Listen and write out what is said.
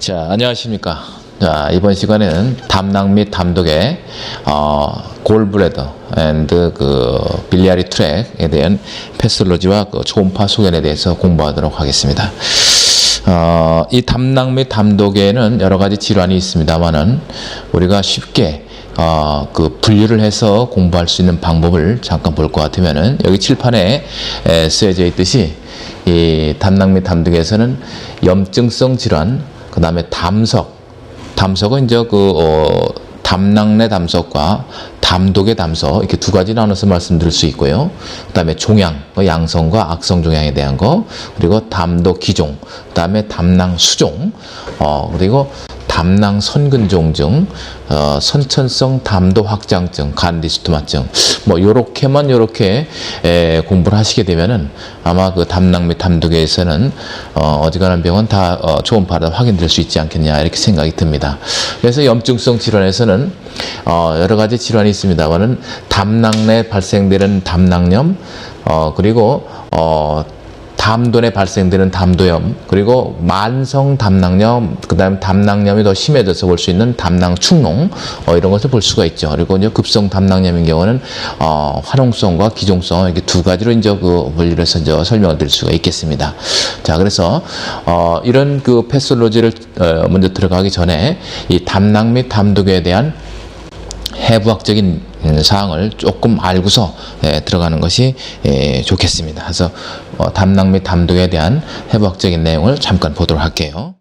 자, 안녕하십니까. 자, 이번 시간에는 담낭 및 담독의 어, 골브레더 앤드 그 빌리아리 트랙에 대한 패솔로지와 그 초음파 소견에 대해서 공부하도록 하겠습니다. 어, 이 담낭 및 담독에는 여러 가지 질환이 있습니다만은 우리가 쉽게 어, 그 분류를 해서 공부할 수 있는 방법을 잠깐 볼 것 같으면은 여기 칠판에 에, 쓰여져 있듯이 이 담낭 및 담독에서는 염증성 질환, 그 다음에 담석, 담석은 이제 그 어, 담낭내 담석과 담독의 담석 이렇게 두 가지 나눠서 말씀드릴 수 있고요. 그다음에 종양, 그 양성과 악성 종양에 대한 거, 그리고 담독 기종, 그다음에 담낭 수종, 어 그리고 담낭 선근종증, 어, 선천성 담도 확장증, 간디스토마증, 뭐 요렇게만 요렇게 에, 공부를 하시게 되면은 아마 그 담낭 및 담독에서는 어, 어지간한 병은 다 어, 초음파로 확인될 수 있지 않겠냐 이렇게 생각이 듭니다. 그래서 염증성 질환에서는 어, 여러 가지 질환이 있습니다만은 담낭 내 발생되는 담낭염, 어, 그리고 어, 담돈에 발생되는 담도염 그리고 만성 담낭염 그다음 담낭염이 더 심해져서 볼 수 있는 담낭 축농 어, 이런 것을 볼 수가 있죠. 그리고 이제 급성 담낭염인 경우는 어, 화농성과 기종성 이렇게 두 가지로 이제 그 분류를 해서 이제 설명을 드릴 수가 있겠습니다. 자 그래서 어, 이런 그 패솔로지를 어, 먼저 들어가기 전에 이 담낭 및 담독에 대한 해부학적인 음, 사항을 조금 알고서 예, 들어가는 것이 예, 좋겠습니다. 그래서 어, 담낭 및 담독에 대한 해부학적인 내용을 잠깐 보도록 할게요.